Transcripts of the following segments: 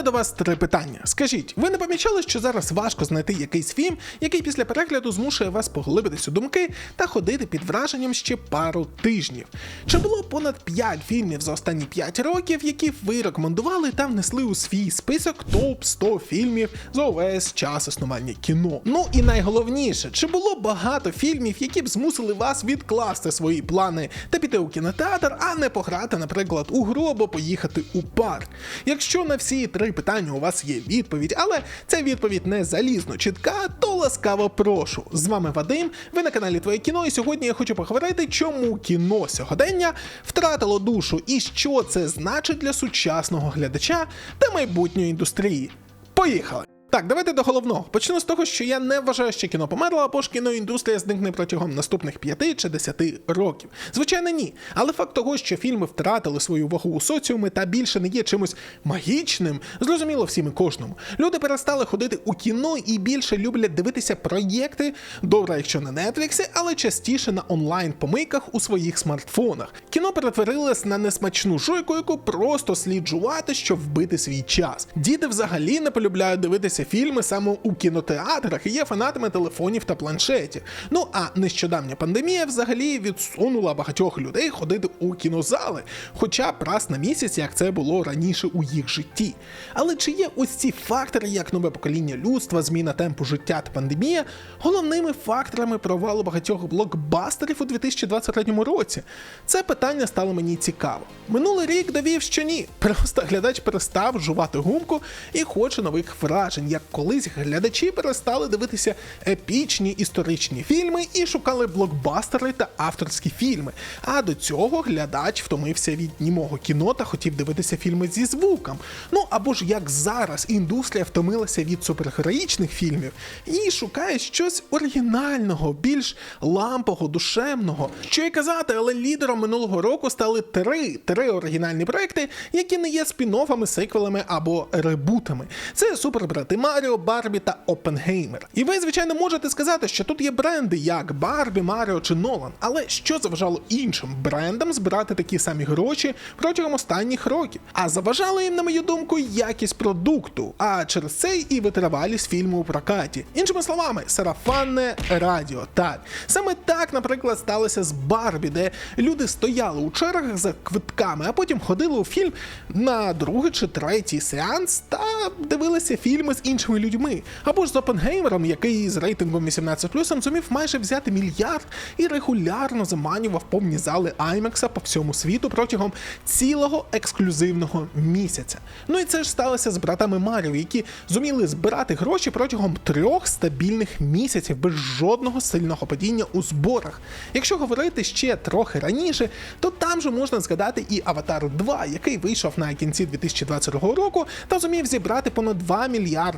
мене до вас три питання. Скажіть, ви не помічали, що зараз важко знайти якийсь фільм, який після перегляду змушує вас поглибитись у думки та ходити під враженням ще пару тижнів? Чи було понад 5 фільмів за останні 5 років, які ви рекомендували та внесли у свій список топ 100 фільмів за увесь час існування кіно? Ну і найголовніше, чи було багато фільмів, які б змусили вас відкласти свої плани та піти у кінотеатр, а не пограти, наприклад, у гру або поїхати у парк? Якщо на всі три питання у вас є відповідь, але ця відповідь не залізно чітка, то ласкаво прошу. З вами Вадим, ви на каналі Твоє кіно, і сьогодні я хочу поговорити, чому кіно сьогодення втратило душу і що це значить для сучасного глядача та майбутньої індустрії. Поїхали! Так, давайте до головного. Почну з того, що я не вважаю, що кіно померло, або ж кіноіндустрія зникне протягом наступних 5 чи 10 років. Звичайно, ні. Але факт того, що фільми втратили свою вагу у соціумі та більше не є чимось магічним, зрозуміло всім і кожному. Люди перестали ходити у кіно і більше люблять дивитися проєкти, добре, якщо на Нетфліксі, але частіше на онлайн-помийках у своїх смартфонах. Кіно перетворилось на несмачну жуйку, яку просто слід жувати, щоб вбити свій час. Діти взагалі не полюбляють дивитися фільми саме у кінотеатрах і є фанатами телефонів та планшетів. Ну а нещодавня пандемія взагалі відсунула багатьох людей ходити у кінозали, хоча б раз на місяць, як це було раніше у їх житті. Але чи є ось ці фактори, як нове покоління людства, зміна темпу життя та пандемія, головними факторами провалу багатьох блокбастерів у 2023 році? Це питання стало мені цікаво. Минулий рік довів, що ні. Просто глядач перестав жувати гумку і хоче нових вражень, як колись глядачі перестали дивитися епічні історичні фільми і шукали блокбастери та авторські фільми. А до цього глядач втомився від німого кіно та хотів дивитися фільми зі звуком. Ну або ж як зараз індустрія втомилася від супергероїчних фільмів і шукає щось оригінального, більш лампового, душевного. Що й казати, але лідером минулого року стали три, три оригінальні проекти, які не є спін-оффами, сиквелами або ребутами. Це супербрати Маріо, Барбі та Опенгеймер. І ви, звичайно, можете сказати, що тут є бренди, як Барбі, Маріо чи Нолан. Але що заважало іншим брендам збирати такі самі гроші протягом останніх років? А заважало їм, на мою думку, якість продукту, а через це і витривалість фільму у прокаті. Іншими словами, сарафанне радіо. Так, саме так, наприклад, сталося з Барбі, де люди стояли у чергах за квитками, а потім ходили у фільм на другий чи третій сеанс та дивилися фільми з іншими людьми. Або ж з Опенгеймером, який з рейтингом 18+, зумів майже взяти мільярд і регулярно заманював повні зали IMAX по всьому світу протягом цілого ексклюзивного місяця. Ну і це ж сталося з братами Маріо, які зуміли збирати гроші протягом трьох стабільних місяців без жодного сильного падіння у зборах. Якщо говорити ще трохи раніше, то там же можна згадати і Аватар 2, який вийшов на кінці 2022 року та зумів зібрати понад 2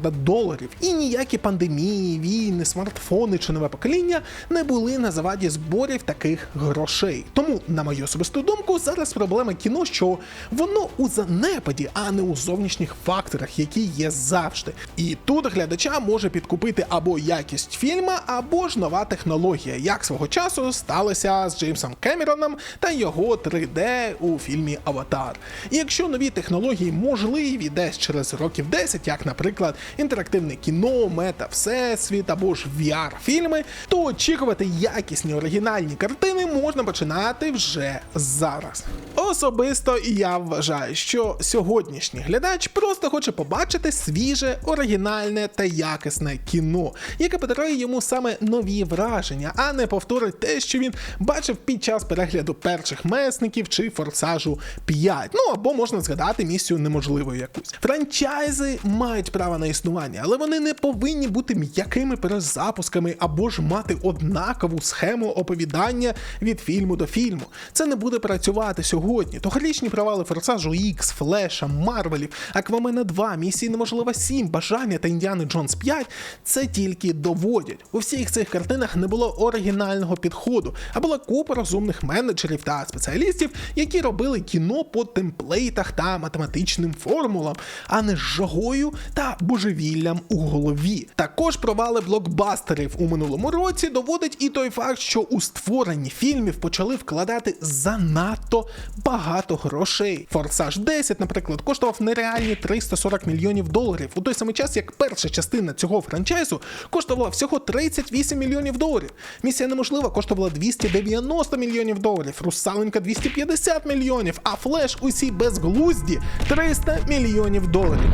мільярда доларів. І ніякі пандемії, війни, смартфони чи нове покоління не були на заваді зборів таких грошей. Тому, на мою особисту думку, зараз проблема кіно, що воно у занепаді, а не у зовнішніх факторах, які є завжди. І тут глядача може підкупити або якість фільма, або ж нова технологія, як свого часу сталося з Джеймсом Кемероном та його 3D у фільмі Аватар. І якщо нові технології можливі десь через років 10, як, наприклад, інтерактивне кіно, мета всесвіт або ж VR-фільми, то очікувати якісні оригінальні картини можна починати вже зараз. Особисто я вважаю, що сьогоднішній глядач просто хоче побачити свіже, оригінальне та якісне кіно, яке подарує йому саме нові враження, а не повторить те, що він бачив під час перегляду перших месників чи форсажу 5. Ну або можна згадати місію неможливою якусь. Франчайзи мають право на існування, але вони не повинні бути м'якими перезапусками або ж мати однакову схему оповідання від фільму до фільму. Це не буде працювати сьогодні. Тогорічні провали Форсажу X, Флеша, Марвелів, Аквамена 2, Місії Неможлива 7, Бажання та Індіани Джонс 5 це тільки доводять. У всіх цих картинах не було оригінального підходу, а була купа розумних менеджерів та спеціалістів, які робили кіно по темплейтах та математичним формулам, а не з жагою та божевільним божевіллям у голові. Також провали блокбастерів у минулому році доводить і той факт, що у створенні фільмів почали вкладати занадто багато грошей. Форсаж 10, наприклад, коштував нереальні 340 мільйонів доларів, у той самий час, як перша частина цього франчайзу коштувала всього 38 мільйонів доларів. Місія неможлива коштувала 290 мільйонів доларів, Русаленка 250 мільйонів, а флеш усі безглузді 300 мільйонів доларів.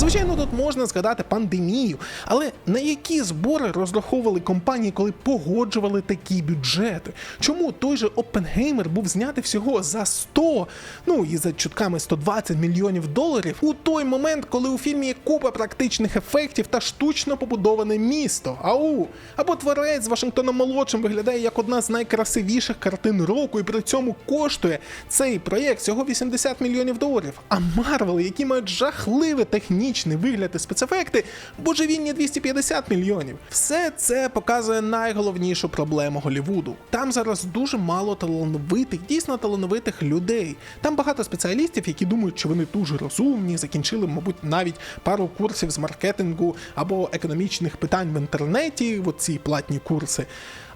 Звичайно, тут можна згадати пандемію, але на які збори розраховували компанії, коли погоджували такі бюджети? Чому той же Оппенгеймер був знятий всього за 100, ну і за чутками 120 мільйонів доларів у той момент, коли у фільмі є купа практичних ефектів та штучно побудоване місто? Ау! Або творець з Вашингтоном молодшим виглядає як одна з найкрасивіших картин року, і при цьому коштує цей проєкт всього 80 мільйонів доларів. А Марвел, які мають жахливе технічне вигляд і спецефекти, божевільні 250 мільйонів. Все це показує найголовнішу проблему Голлівуду. Там зараз дуже мало талановитих, дійсно талановитих людей. Там багато спеціалістів, які думають, що вони дуже розумні, закінчили, мабуть, навіть пару курсів з маркетингу або економічних питань в інтернеті, оці платні курси.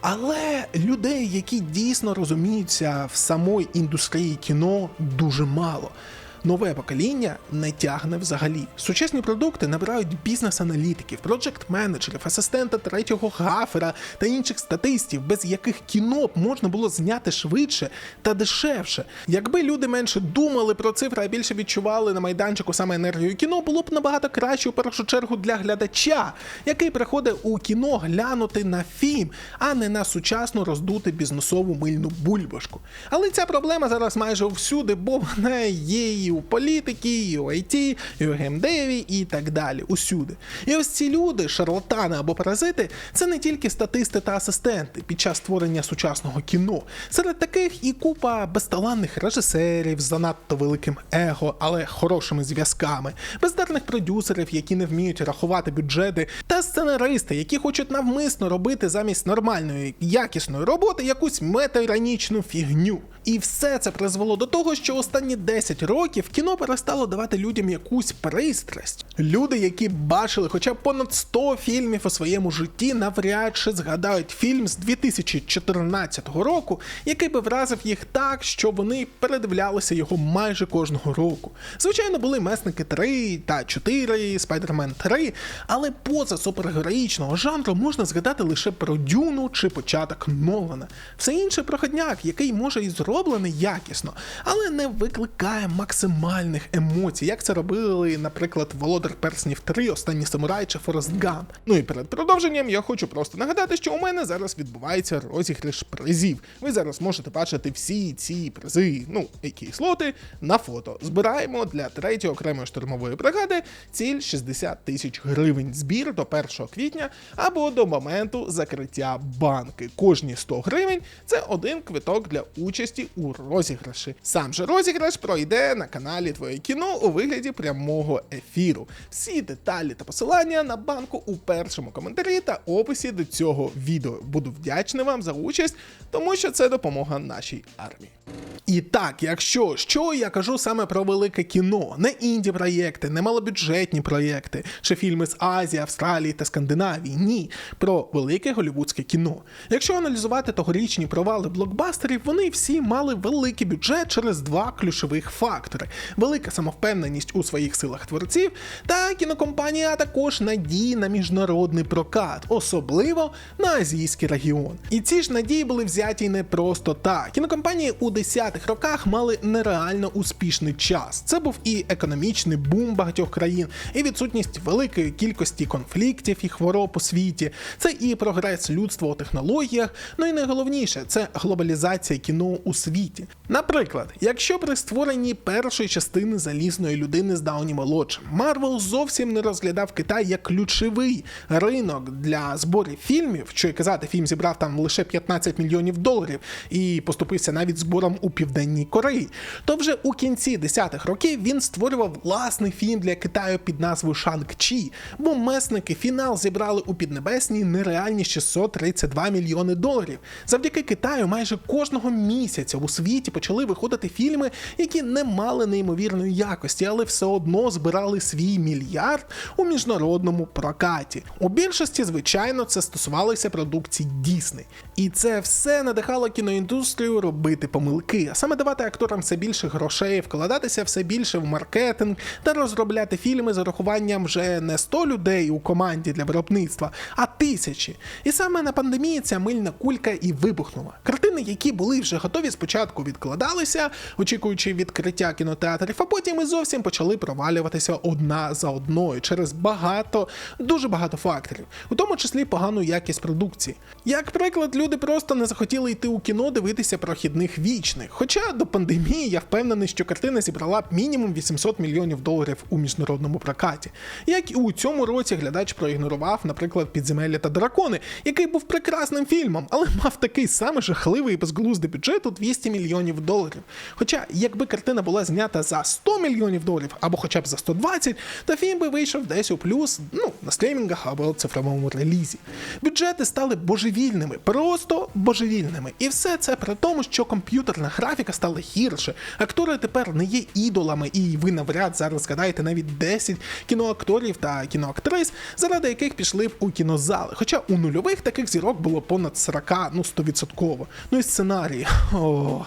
Але людей, які дійсно розуміються в самої індустрії кіно, дуже мало. Нове покоління не тягне взагалі. Сучасні продукти набирають бізнес-аналітиків, проджект-менеджерів, асистента третього гафера та інших статистів, без яких кіно б можна було зняти швидше та дешевше. Якби люди менше думали про цифри, а більше відчували на майданчику саме енергію кіно, було б набагато краще у першу чергу для глядача, який приходить у кіно глянути на фільм, а не на сучасну роздути бізнесову мильну бульбашку. Але ця проблема зараз майже всюди, бо вона є і у політики, і у IT, і у геймдеві, і так далі. Усюди. І ось ці люди, шарлатани або паразити, це не тільки статисти та асистенти під час створення сучасного кіно. Серед таких і купа безталанних режисерів з занадто великим его, але хорошими зв'язками, бездарних продюсерів, які не вміють рахувати бюджети, та сценаристи, які хочуть навмисно робити замість нормальної якісної роботи якусь метаіронічну фігню. І все це призвело до того, що останні 10 років кіно перестало давати людям якусь пристрасть. Люди, які бачили хоча б понад 100 фільмів у своєму житті, навряд чи згадають фільм з 2014 року, який би вразив їх так, що вони передивлялися його майже кожного року. Звичайно, були месники 3 та 4, Спайдермен 3, але поза супергероїчного жанру можна згадати лише про Дюну чи початок Нолана. Все інше проходняк, який може і зроблений якісно, але не викликає максимальних емоцій, як це робили, наприклад, Володар Перснів 3, Останній самурай чи Форест Гамп. Ну і перед продовженням я хочу просто нагадати, що у мене зараз відбувається розіграш призів. Ви зараз можете бачити всі ці призи, ну які слоти на фото. Збираємо для третьої окремої штурмової бригади ціль 60 тисяч гривень. Збір до 1 квітня або до моменту закриття банки. Кожні 100 гривень це один квиток для участі у розіграші. Сам же розіграш пройде на каналі Твоє кіно у вигляді прямого ефіру. Всі деталі та посилання на банку у першому коментарі та описі до цього відео. Буду вдячний вам за участь, тому що це допомога нашій армії. І так, якщо що я кажу саме про велике кіно, не інді проєкти, не малобюджетні проєкти, чи фільми з Азії, Австралії та Скандинавії. Ні, про велике голівудське кіно. Якщо аналізувати тогорічні провали блокбастерів, вони всі мали великий бюджет через два ключових фактори: велика самовпевненість у своїх силах творців та кінокомпанія, також надії на міжнародний прокат, особливо на азійський регіон. І ці ж надії були взяті не просто так. Кінокомпанії у 10-х роках мали нереально успішний час. Це був і економічний бум багатьох країн, і відсутність великої кількості конфліктів і хвороб у світі. Це і прогрес людства у технологіях. Ну і найголовніше це глобалізація кіно у світі. Наприклад, якщо при створенні першої частини залізної людини з Дауні молодшим Марвел зовсім не розглядав Китай як ключовий ринок для зборів фільмів, що й казати, фільм зібрав там лише 15 мільйонів доларів і поступився навіть збором у південній Кореї, то вже у кінці 10-х років він створював власний фільм для Китаю під назвою Шанг-Чі, бо месники фінал зібрали у Піднебесній нереальні 632 мільйони доларів. Завдяки Китаю майже кожного місяця у світі почали виходити фільми, які не мали мали неймовірної якості, але все одно збирали свій мільярд у міжнародному прокаті. У більшості, звичайно, це стосувалося продукції Дісней. І це все надихало кіноіндустрію робити помилки, а саме давати акторам все більше грошей, вкладатися все більше в маркетинг та розробляти фільми з урахуванням вже не 100 людей у команді для виробництва, а тисячі. І саме на пандемії ця мильна кулька і вибухнула. Картини, які були вже готові спочатку відкладалися, очікуючи відкриття кінотеатрів, а потім і зовсім почали провалюватися одна за одною через багато, дуже багато факторів, у тому числі погану якість продукції. Як приклад, люди просто не захотіли йти у кіно дивитися прохідних вічних. Хоча до пандемії я впевнений, що картина зібрала б мінімум 800 мільйонів доларів у міжнародному прокаті. Як і у цьому році глядач проігнорував, наприклад, підземелля та дракони, який був прекрасним фільмом, але мав такий самий жахливий і безглуздий бюджет у 200 мільйонів доларів. Хоча, якби картина була знята за 100 мільйонів доларів або хоча б за 120, то фільм би вийшов десь у плюс, ну на стрімінгах або цифровому релізі. Бюджети стали божевільними, просто божевільними. І все це при тому, що комп'ютерна графіка стала гірше. Актори тепер не є ідолами, і ви навряд зараз згадаєте навіть 10 кіноакторів та кіноактрис, заради яких пішли б у кінозали. Хоча у нульових таких зірок було понад 40, ну 100%. Ну і сценарії. О.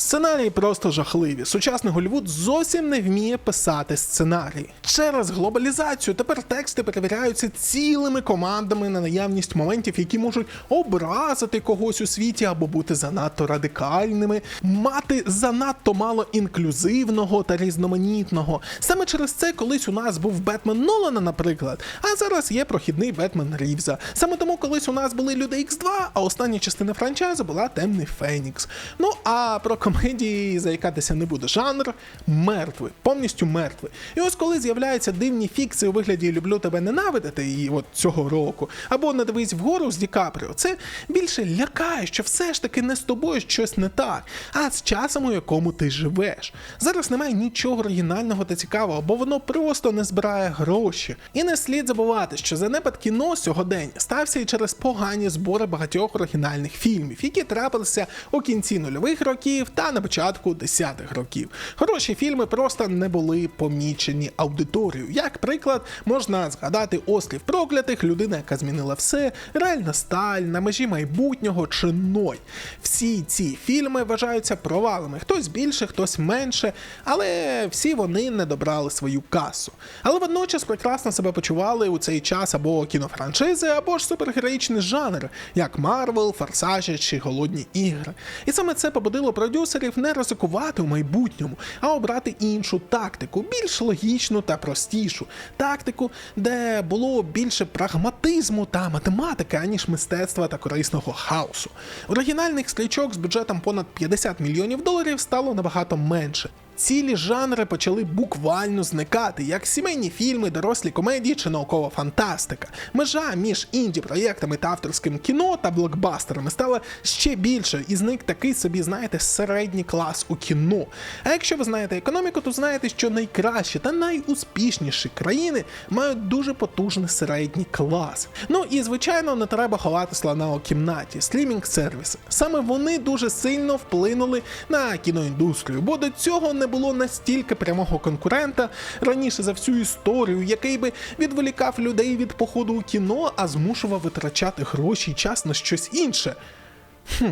Сценарії просто жахливі. Сучасний Голлівуд зовсім не вміє писати сценарії. Через глобалізацію тепер тексти перевіряються цілими командами на наявність моментів, які можуть образити когось у світі або бути занадто радикальними, мати занадто мало інклюзивного та різноманітного. Саме через це колись у нас був Бетмен Нолана, наприклад, а зараз є прохідний Бетмен Рівза. Саме тому колись у нас були Люди Х2, а остання частина франчайзу була Темний Фенікс. Ну а про комедії заїкатися не буде. Жанр мертвий, повністю мертвий. І ось коли з'являються дивні фікції у вигляді Люблю тебе ненавидити і от цього року, або не дивись вгору з Ді Капріо, це більше лякає, що все ж таки не з тобою щось не так, а з часом, у якому ти живеш. Зараз немає нічого оригінального та цікавого, бо воно просто не збирає гроші. І не слід забувати, що занепад кіно сьогодення стався і через погані збори багатьох оригінальних фільмів, які трапилися у кінці нульових років та на початку десятих років. Хороші фільми просто не були помічені аудиторією. Як приклад, можна згадати Острів проклятих, людина, яка змінила все, реальна сталь, на межі майбутнього чи Ной. Всі ці фільми вважаються провалами. Хтось більше, хтось менше, але всі вони не добрали свою касу. Але водночас прекрасно себе почували у цей час або кінофраншизи, або ж супергероїчний жанр, як Марвел, Форсажі чи Голодні ігри. І саме це побудило продюсерів не ризикувати у майбутньому, а обрати іншу тактику, більш логічну та простішу. Тактику, де було більше прагматизму та математики, аніж мистецтва та корисного хаосу. Оригінальних стрічок з бюджетом понад 50 мільйонів доларів стало набагато менше. Цілі жанри почали буквально зникати, як сімейні фільми, дорослі комедії чи наукова фантастика. Межа між інді-проєктами та авторським кіно та блокбастерами стала ще більше, і зник такий собі, знаєте, середній клас у кіно. А якщо ви знаєте економіку, то знаєте, що найкращі та найуспішніші країни мають дуже потужний середній клас. Ну і звичайно, не треба ховати слона у кімнаті, стрімінг-сервіси. Саме вони дуже сильно вплинули на кіноіндустрію, бо до цього не було настільки прямого конкурента раніше за всю історію, який би відволікав людей від походу у кіно, а змушував витрачати гроші і час на щось інше. Хм.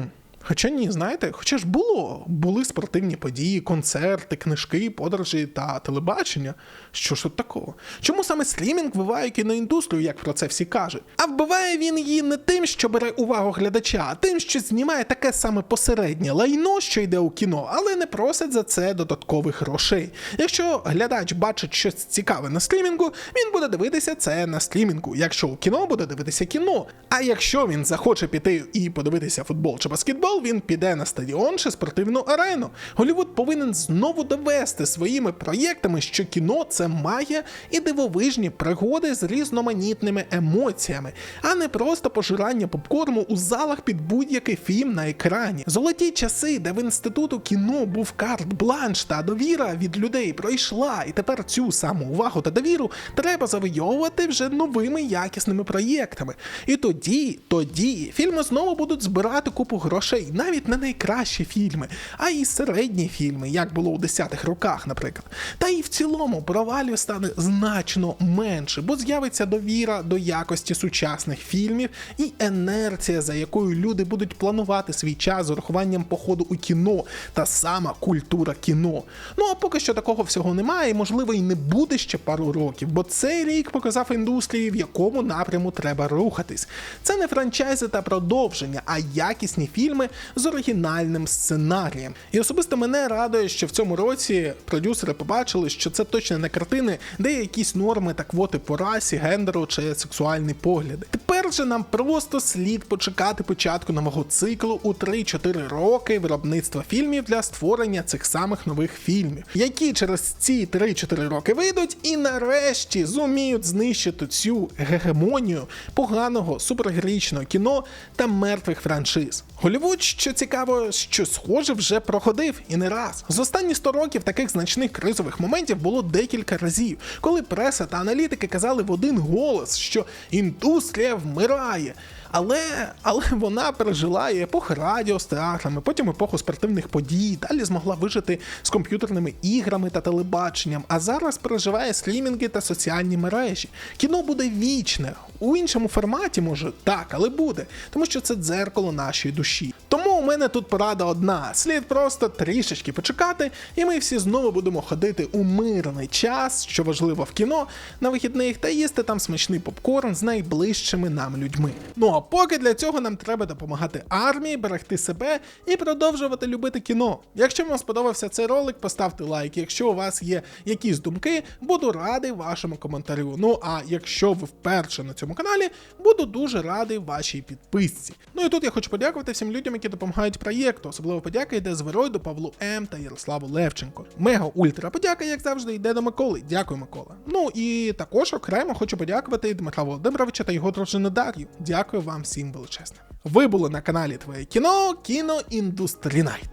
Хоча ні, знаєте, хоча ж було, були спортивні події, концерти, книжки, подорожі та телебачення. Що ж тут такого? Чому саме стрімінг вбиває кіноіндустрію, як про це всі кажуть? А вбиває він її не тим, що бере увагу глядача, а тим, що знімає таке саме посереднє лайно, що йде у кіно, але не просить за це додаткових грошей. Якщо глядач бачить щось цікаве на стрімінгу, він буде дивитися це на стрімінгу. Якщо у кіно буде дивитися кіно. А якщо він захоче піти і подивитися футбол чи баскетбол, він піде на стадіон чи спортивну арену. Голівуд повинен знову довести своїми проєктами, що кіно це має і дивовижні пригоди з різноманітними емоціями, а не просто пожирання попкорму у залах під будь-який фільм на екрані. Золоті часи, де в інституту кіно був карт-бланш та довіра від людей пройшла, і тепер цю саму увагу та довіру треба завойовувати вже новими якісними проєктами. І тоді, тоді фільми знову будуть збирати купу грошей навіть не найкращі фільми, а й середні фільми, як було у 10-х роках, наприклад. Та і в цілому провалів стане значно менше, бо з'явиться довіра до якості сучасних фільмів і енерція, за якою люди будуть планувати свій час з урахуванням походу у кіно та сама культура кіно. Ну а поки що такого всього немає, і, можливо, і не буде ще пару років, бо цей рік показав індустрії, в якому напряму треба рухатись. Це не франчайзи та продовження, а якісні фільми з оригінальним сценарієм. І особисто мене радує, що в цьому році продюсери побачили, що це точно не картини, де є якісь норми та квоти по расі, гендеру чи сексуальні погляди. Тепер же нам просто слід почекати початку нового циклу у 3-4 роки виробництва фільмів для створення цих самих нових фільмів, які через ці 3-4 роки вийдуть і нарешті зуміють знищити цю гегемонію поганого супергероїчного кіно та мертвих франшиз. Голівуд, що цікаво, що схоже вже проходив і не раз. За останні 100 років таких значних кризових моментів було декілька разів, коли преса та аналітики казали в один голос, що індустрія вмирає. Але але вона пережила і епоху радіо з театрами, потім епоху спортивних подій, далі змогла вижити з комп'ютерними іграми та телебаченням, а зараз переживає стрімінги та соціальні мережі. Кіно буде вічне, у іншому форматі, може, так, але буде, тому що це дзеркало нашої душі. Тому у мене тут порада одна: слід просто трішечки почекати, і ми всі знову будемо ходити у мирний час, що важливо в кіно, на вихідних та їсти там смачний попкорн з найближчими нам людьми. Ну а поки для цього нам треба допомагати армії, берегти себе і продовжувати любити кіно. Якщо вам сподобався цей ролик, поставте лайк. Якщо у вас є якісь думки, буду радий вашому коментарю. Ну а якщо ви вперше на цьому каналі, буду дуже радий вашій підписці. Ну і тут я хочу подякувати всім людям, які допомагають проєкту. Особливо подяка йде з Павлу М та Ярославу Левченко. Мега ультра подяка, як завжди, йде до Миколи. Дякую, Микола. Ну і також окремо хочу подякувати Дмитра Володимировича та його дружини Дар'ю. Дякую вам всім величезне. Ви були на каналі Твоє кіно, кіно Індустрінайт.